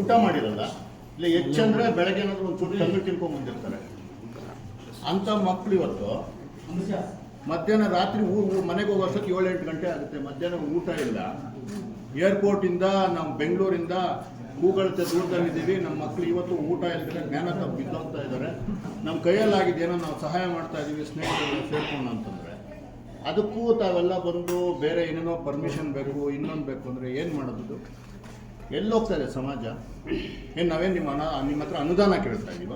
ಊಟ ಮಾಡಿರಲ್ಲ? ಇಲ್ಲ ಹೆಚ್ಚಂದ್ರೆ ಬೆಳಗ್ಗೆ ಏನಾದ್ರು ಒಂದು ಚೂರು ತಂದು ತಿನ್ಕೊಂಡು ಬಂದಿರ್ತಾರೆ. ಅಂಥ ಮಕ್ಳು ಇವತ್ತು. ಮಧ್ಯಾಹ್ನ ರಾತ್ರಿ ಮನೆಗೆ ಹೋಗೋ ಏಳು ಎಂಟು ಗಂಟೆ ಆಗುತ್ತೆ. ಮಧ್ಯಾಹ್ನ ಊಟ ಇಲ್ಲ. ಏರ್ಪೋರ್ಟಿಂದ ನಾವು ಬೆಂಗಳೂರಿಂದ ಹೂಗಳತೆ ದೂರದಲ್ಲಿದ್ದೀವಿ ನಮ್ಮ ಮಕ್ಕಳು ಇವತ್ತು ಊಟ ಇಲ್ಲದೆ ಜ್ಞಾನ ತಪ್ಪು ಬಿದ್ದೋಗ್ತಾ ಇದ್ದಾರೆ ನಮ್ಮ ಕೈಯಲ್ಲಾಗಿದ್ದೇನೋ ನಾವು ಸಹಾಯ ಮಾಡ್ತಾ ಇದ್ದೀವಿ ಸ್ನೇಹಿತರೆಲ್ಲ ಸೇರ್ಕೊಂಡು ಅಂತಂದರೆ. ಅದಕ್ಕೂ ತಾವೆಲ್ಲ ಬಂದು ಬೇರೆ ಏನೇನೋ ಪರ್ಮಿಷನ್ ಬೇಕು, ಇನ್ನೊಂದು ಬೇಕು ಅಂದರೆ ಏನು ಮಾಡೋದು ಎಲ್ಲಿ ಹೋಗ್ತಾ ಇದೆ ಸಮಾಜ. ಏನು ನಾವೇನು ನಿಮ್ಮ ನಿಮ್ಮ ಹತ್ರ ಅನುದಾನ ಕೇಳ್ತಾ ಇದೀವ?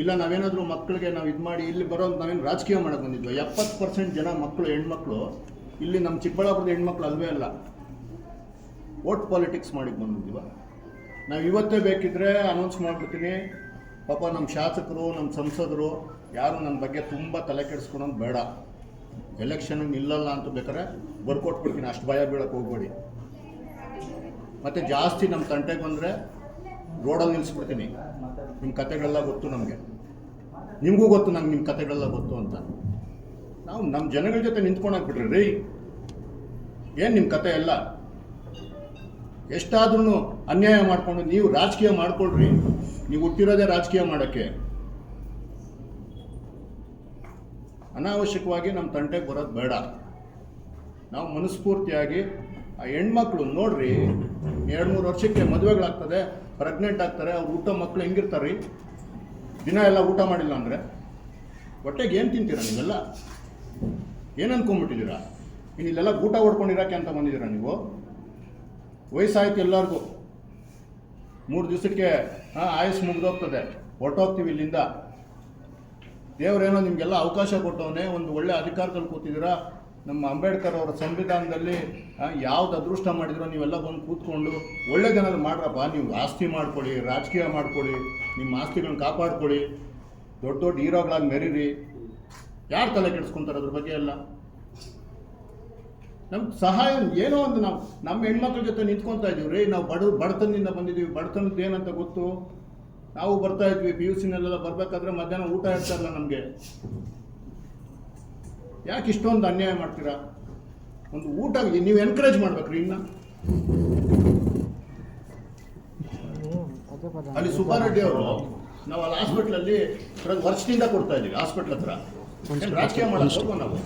ಇಲ್ಲ ನಾವೇನಾದರೂ ಮಕ್ಕಳಿಗೆ ನಾವು ಇದು ಮಾಡಿ ಇಲ್ಲಿ ಬರೋ ನಾವೇನು ರಾಜಕೀಯ ಮಾಡಕ್ಕೆ ಬಂದಿದ್ವಿ? ಎಪ್ಪತ್ತು ಪರ್ಸೆಂಟ್ ಜನ ಮಕ್ಕಳು ಹೆಣ್ಮಕ್ಳು ಇಲ್ಲಿ ನಮ್ಮ ಚಿಕ್ಕಬಳ್ಳಾಪುರದ ಹೆಣ್ಮಕ್ಳು ಅಲ್ವೇ ಅಲ್ಲ. ವೋಟ್ ಪಾಲಿಟಿಕ್ಸ್ ಮಾಡಿ ಬಂದಿದ್ದೀವ. ನಾವು ಇವತ್ತೇ ಬೇಕಿದ್ರೆ ಅನೌನ್ಸ್ ಮಾಡ್ಬಿಡ್ತೀನಿ. ಪಾಪ ನಮ್ಮ ಶಾಸಕರು ನಮ್ಮ ಸಂಸದರು, ಯಾರು ನನ್ನ ಬಗ್ಗೆ ತುಂಬ ತಲೆ ಕೆಡಿಸ್ಕೊಳೋದು ಬೇಡ. ಎಲೆಕ್ಷನ್ ನಿಲ್ಲಲ್ಲ ಅಂತ ಬೇಕಾದ್ರೆ ಬರ್ಕೊಟ್ಬಿಡ್ತೀನಿ. ಅಷ್ಟು ಭಯ ಬೀಳಕ್ಕೆ ಹೋಗ್ಬೇಡಿ. ಮತ್ತು ಜಾಸ್ತಿ ನಮ್ಮ ತಂಟೆಗೆ ಬಂದರೆ ರೋಡಲ್ಲಿ ನಿಲ್ಲಿಸ್ಬಿಡ್ತೀನಿ ನಿಮ್ಮ ಕತೆಗಳೆಲ್ಲ ಗೊತ್ತು ನಮಗೆ. ನಿಮಗೂ ಗೊತ್ತು ನಂಗೆ ನಿಮ್ಮ ಕತೆಗಳೆಲ್ಲ ಗೊತ್ತು ಅಂತ. ನಾವು ನಮ್ಮ ಜನಗಳ ಜೊತೆ ನಿಂತ್ಕೊಂಡಾಗ್ಬಿಟ್ರಿ ರೀ, ಏನು ನಿಮ್ಮ ಕತೆ ಎಲ್ಲ? ಎಷ್ಟಾದ್ರೂ ಅನ್ಯಾಯ ಮಾಡಿಕೊಂಡು ನೀವು ರಾಜಕೀಯ ಮಾಡ್ಕೊಳ್ರಿ. ನೀವು ಹುಟ್ಟಿರೋದೇ ರಾಜಕೀಯ ಮಾಡೋಕ್ಕೆ. ಅನಾವಶ್ಯಕವಾಗಿ ನಮ್ಮ ತಂಟೆಗೆ ಬರೋದು ಬೇಡ. ನಾವು ಮನಸ್ಫೂರ್ತಿಯಾಗಿ ಆ ಹೆಣ್ಮಕ್ಳು ನೋಡ್ರಿ, ಎರಡು ಮೂರು ವರ್ಷಕ್ಕೆ ಮದುವೆಗಳಾಗ್ತದೆ ಪ್ರೆಗ್ನೆಂಟ್ ಆಗ್ತಾರೆ, ಅವ್ರು ಊಟ ಮಕ್ಕಳು ಹೆಂಗಿರ್ತಾರೆ ರೀ ದಿನ ಎಲ್ಲ ಊಟ ಮಾಡಿಲ್ಲ ಅಂದರೆ? ಹೊಟ್ಟೆಗೆ ಏನು ತಿಂತೀರ ನೀವೆಲ್ಲ? ಏನು ಅನ್ಕೊಂಬಿಟ್ಟಿದ್ದೀರಾ ಇನ್ನು ಇಲ್ಲೆಲ್ಲ ಊಟ ಹೊಡ್ಕೊಂಡಿರೋಕೆ ಅಂತ ಬಂದಿದ್ದೀರಾ ನೀವು? ವಯಸ್ಸಾಯ್ತು ಎಲ್ಲರಿಗೂ. ಮೂರು ದಿವಸಕ್ಕೆ, ಹಾಂ ಆಯುಸ್ ಮುಗಿದೋಗ್ತದೆ. ಹೊರಟೋಗ್ತೀವಿ ಇಲ್ಲಿಂದ. ದೇವರೇನೋ ನಿಮಗೆಲ್ಲ ಅವಕಾಶ ಕೊಟ್ಟವನೇ, ಒಂದು ಒಳ್ಳೆ ಅಧಿಕಾರದಲ್ಲಿ ಕೂತಿದ್ದೀರಾ? ನಮ್ಮ ಅಂಬೇಡ್ಕರ್ ಅವರ ಸಂವಿಧಾನದಲ್ಲಿ ಯಾವ್ದು ಅದೃಷ್ಟ ಮಾಡಿದ್ರು ನೀವೆಲ್ಲ ಬಂದು ಕೂತ್ಕೊಂಡು ಒಳ್ಳೆ ಜನರು ಮಾಡ್ರಪ್ಪ. ನೀವು ಆಸ್ತಿ ಮಾಡ್ಕೊಳ್ಳಿ, ರಾಜಕೀಯ ಮಾಡ್ಕೊಳ್ಳಿ, ನಿಮ್ಮ ಆಸ್ತಿಗಳನ್ನ ಕಾಪಾಡ್ಕೊಳ್ಳಿ, ದೊಡ್ಡ ದೊಡ್ಡ ಹೀರೋಗಳಾಗಿ ಮೆರೀರಿ. ಯಾರು ತಲೆ ಕೆಡಿಸ್ಕೊಂತಾರೆ ಅದ್ರ ಬಗ್ಗೆ ಎಲ್ಲ? ನಮ್ಮ ಸಹಾಯ ಏನೋ ಒಂದು ನಾವು ನಮ್ಮ ಹೆಣ್ಮಕ್ಳ ಜೊತೆ ನಿಂತ್ಕೊತಾ ಇದೀವಿ ರೀ, ನಾವು ಬಡ, ಬಡತನದಿಂದ ಬಂದಿದ್ದೀವಿ. ಬಡತನದ ಏನಂತ ಗೊತ್ತು? ನಾವು ಬರ್ತಾ ಇದ್ವಿ ಪಿ ಯು ಸಿನಲ್ಲೆಲ್ಲ ಬರಬೇಕಾದ್ರೆ ಮಧ್ಯಾಹ್ನ ಊಟ ಇರ್ತಾರಲ್ಲ ನಮಗೆ. ಯಾಕೆ ಇಷ್ಟೊಂದು ಅನ್ಯಾಯ ಮಾಡ್ತೀರಾ? ಒಂದು ಊಟ ನೀವು ಎನ್ಕರೇಜ್ ಮಾಡ್ಬೇಕ್ರಿ ಇನ್ನ. ಅಲ್ಲಿ ಸುಬ್ಬಾರೆಡ್ಡಿ ಅವರು, ನಾವು ಅಲ್ಲಿ ಹಾಸ್ಪಿಟ್ಲಲ್ಲಿ ವರ್ಷದಿಂದ ಕೊಡ್ತಾ ಇದೀವಿ ಹಾಸ್ಪಿಟ್ಲ್ ಹತ್ರ. ರಾಜಕೀಯ ಮಾಡೋದು ನಾವು?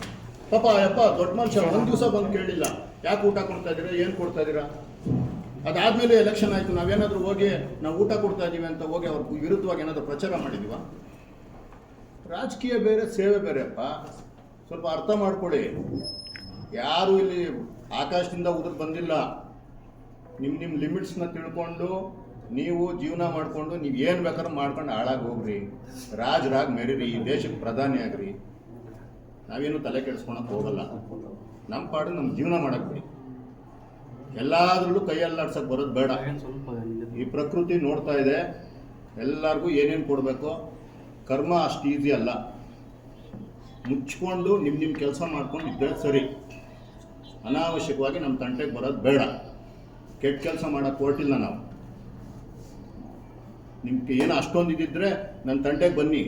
ಪಾಪ, ಯಪ್ಪ, ದೊಡ್ಡ ಮನುಷ್ಯ, ಒಂದು ದಿವಸ ಬಂದು ಕೇಳಿಲ್ಲ. ಯಾಕೆ ಊಟ ಕೊಡ್ತಾ ಇದೀರ ಏನು ಕೊಡ್ತಾ ಇದೀರಾ ಅದಾದ್ಮೇಲೆ ಎಲೆಕ್ಷನ್ ಆಯ್ತು, ನಾವೇನಾದರೂ ಹೋಗಿ ನಾವು ಊಟ ಕೊಡ್ತಾ ಇದೀವಿ ಅಂತ ಹೋಗಿ ಅವ್ರ ವಿರುದ್ಧವಾಗಿ ಏನಾದರೂ ಪ್ರಚಾರ ಮಾಡಿದೀವ? ರಾಜಕೀಯ ಬೇರೆ, ಸೇವೆ ಬೇರೆ ಅಪ್ಪ ಸ್ವಲ್ಪ ಅರ್ಥ ಮಾಡ್ಕೊಳ್ಳಿ. ಯಾರು ಇಲ್ಲಿ ಆಕಾಶದಿಂದ ಉದುರು ಬಂದಿಲ್ಲ. ನಿಮ್ಮ ನಿಮ್ಮ ಲಿಮಿಟ್ಸ್ನ ತಿಳ್ಕೊಂಡು, ನೀವು ಜೀವನ ಮಾಡಿಕೊಂಡು, ನೀವು ಏನು ಬೇಕಾದ್ರೂ ಮಾಡ್ಕೊಂಡು ಹಾಳಾಗಿ ಹೋಗ್ರಿ. ರಾಜರಾಗಿ ಮೆರೀರಿ, ಈ ದೇಶಕ್ಕೆ ಪ್ರಧಾನಿ ಆಗ್ರಿ. ನಾವೇನು ತಲೆ ಕೆಡಿಸ್ಕೊಳಕ್ಕೆ ಹೋಗಲ್ಲ. ನಮ್ಮ ಪಾಡು ನಮ್ಮ ಜೀವನ ಮಾಡಕ್ ಬಿಡಿ. ಎಲ್ಲಾದ್ರಲ್ಲೂ ಕೈಯಲ್ಲಾಡ್ಸಕ್ಕೆ ಬರೋದು ಬೇಡ. ಈ ಪ್ರಕೃತಿ ನೋಡ್ತಾ ಇದೆ. ಎಲ್ಲರಿಗೂ ಏನೇನು ಕೊಡಬೇಕು? ಕರ್ಮ ಅಷ್ಟು ಈಸಿ ಅಲ್ಲ. ಮುಚ್ಕೊಂಡು ನಿಮ್ಮ ನಿಮ್ಮ ಕೆಲಸ ಮಾಡ್ಕೊಂಡು ಇದ್ದರೆ ಸರಿ. ಅನಾವಶ್ಯಕವಾಗಿ ನಮ್ಮ ತಂಟೆಗೆ ಬರೋದು ಬೇಡ. ಕೆಟ್ಟ ಕೆಲಸ ಮಾಡೋಕ್ಕೆ ಹೊರಟಿಲ್ಲ ನಾವು. ನಿಮ್ಗೆ ಏನು ಅಷ್ಟೊಂದು ಇದ್ದಿದ್ರೆ ನನ್ನ ತಂಟೆಗೆ ಬನ್ನಿ.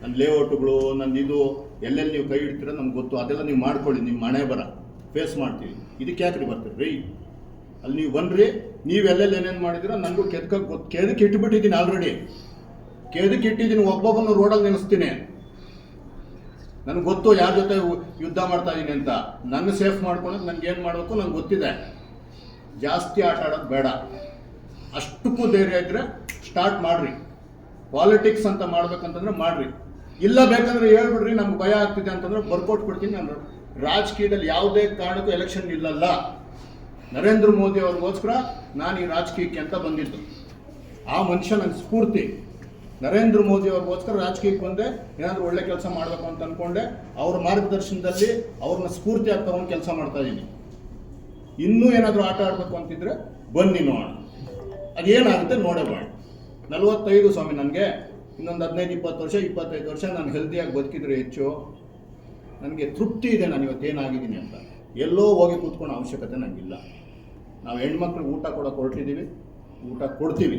ನನ್ನ ಲೇಔಟ್ಗಳು ನನ್ನ ಇದು, ಎಲ್ಲೆಲ್ಲಿ ನೀವು ಕೈ ಇಡ್ತೀರ ನಮ್ಗೆ ಗೊತ್ತು. ಅದೆಲ್ಲ ನೀವು ಮಾಡ್ಕೊಳ್ಳಿ ನಿಮ್ಮ ಮನೆ ಬರ. ಫೇಸ್ ಮಾಡ್ತೀವಿ. ಇದಕ್ಕೆ ಯಾಕ್ರಿ ಬರ್ತೀರಿ? ರೀ, ಅಲ್ಲಿ ನೀವು ಬನ್ನಿರಿ ನೀವು ಎಲ್ಲೆಲ್ಲಿ ಏನೇನು ಮಾಡಿದಿರೋ ನನಗೂ ಕೆದಕ್ಕೆ ಗೊತ್ತು. ಕೆದಕ್ಕೆ ಇಟ್ಬಿಟ್ಟಿದ್ದೀನಿ ಆಲ್ರೆಡಿ ಕೆದಕ್ಕೆ ಇಟ್ಟಿದ್ದೀನಿ, ಒಬ್ಬೊಬ್ಬನ ರೋಡಲ್ಲಿ ನೆನೆಸ್ತೀನಿ. ನನಗೆ ಗೊತ್ತು ಯಾರ ಜೊತೆ ಯುದ್ಧ ಮಾಡ್ತಾ ಇದ್ದೀನಿ ಅಂತ. ನನ್ನ ಸೇಫ್ ಮಾಡ್ಕೊಳ್ಳೋದು ನನಗೆ ಏನು ಮಾಡಬೇಕು ನಂಗೆ ಗೊತ್ತಿದೆ. ಜಾಸ್ತಿ ಆಟ ಆಡೋದು ಬೇಡ. ಅಷ್ಟಕ್ಕೂ ಧೈರ್ಯ ಇದ್ದರೆ ಸ್ಟಾರ್ಟ್ ಮಾಡ್ರಿ. ಪಾಲಿಟಿಕ್ಸ್ ಅಂತ ಮಾಡ್ಬೇಕಂತಂದ್ರೆ ಮಾಡ್ರಿ. ಇಲ್ಲ ಬೇಕಂದ್ರೆ ಹೇಳ್ಬಿಡ್ರಿ, ನಮ್ಗೆ ಭಯ ಆಗ್ತಿದೆ ಅಂತಂದ್ರೆ ಬರ್ಕೊಟ್ಬಿಡ್ತೀನಿ ನಾನು ರಾಜಕೀಯದಲ್ಲಿ ಯಾವುದೇ ಕಾರಣಕ್ಕೂ ಎಲೆಕ್ಷನ್ ಇಲ್ಲಲ್ಲ. ನರೇಂದ್ರ ಮೋದಿ ಅವ್ರಿಗೋಸ್ಕರ ನಾನು ಈ ರಾಜಕೀಯಕ್ಕೆ ಅಂತ ಬಂದಿದ್ದು. ಆ ಮನುಷ್ಯ ನನ್ನ ಸ್ಫೂರ್ತಿ. ನರೇಂದ್ರ ಮೋದಿ ಅವ್ರಿಗೋಸ್ಕರ ರಾಜಕೀಯಕ್ಕೆ ಬಂದೆ, ಏನಾದರೂ ಒಳ್ಳೆ ಕೆಲಸ ಮಾಡಬೇಕು ಅಂತ ಅನ್ಕೊಂಡೆ, ಅವ್ರ ಮಾರ್ಗದರ್ಶನದಲ್ಲಿ ಅವ್ರನ್ನ ಸ್ಫೂರ್ತಿಯಾಗಿ ತಗೊಂಡು ಕೆಲಸ ಮಾಡ್ತಾ ಇದ್ದೀನಿ ಇನ್ನೂ ಏನಾದರೂ ಆಟ ಆಡಬೇಕು ಅಂತಿದ್ರೆ ಬನ್ನಿ ನೋಡೋಣ ಅದೇನಾಗುತ್ತೆ ನೋಡೇ ಮಾಡಿ ನಲವತ್ತೈದು ಸ್ವಾಮಿ, ನನಗೆ ಇನ್ನೊಂದು ಹದಿನೈದು, ಇಪ್ಪತ್ತು ವರ್ಷ, ಇಪ್ಪತ್ತೈದು ವರ್ಷ ನಾನು ಹೆಲ್ದಿಯಾಗಿ ಬದುಕಿದ್ರೆ ಹೆಚ್ಚು. ನನಗೆ ತೃಪ್ತಿ ಇದೆ ನಾನು ಇವತ್ತೇನಾಗಿದ್ದೀನಿ ಅಂತ. ಎಲ್ಲೋ ಹೋಗಿ ಕೂತ್ಕೊಳ್ಳೋ ಅವಶ್ಯಕತೆ ನನಗಿಲ್ಲ ನಾವು ಹೆಣ್ಮಕ್ಳಿಗೆ ಊಟ ಕೊಡೋಕೆ ಹೊರಟಿದ್ದೀವಿ ಊಟ ಕೊಡ್ತೀವಿ.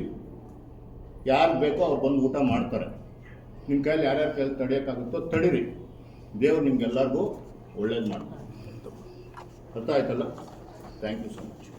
ಯಾರು ಬೇಕೋ ಅವ್ರು ಬಂದು ಊಟ ಮಾಡ್ತಾರೆ. ನಿಮ್ಮ ಕೈಯಲ್ಲಿ ಯಾರ್ಯಾರ ಕೈಯಲ್ಲಿ ತಡೆಯೋಕ್ಕಾಗುತ್ತೋ ತಡೀರಿ. ದೇವ್ರು ನಿಮ್ಗೆಲ್ಲರಿಗೂ ಒಳ್ಳೇದು ಮಾಡ್ತಾರೆ. ಅರ್ಥ ಆಯ್ತಲ್ಲ? Thank you so much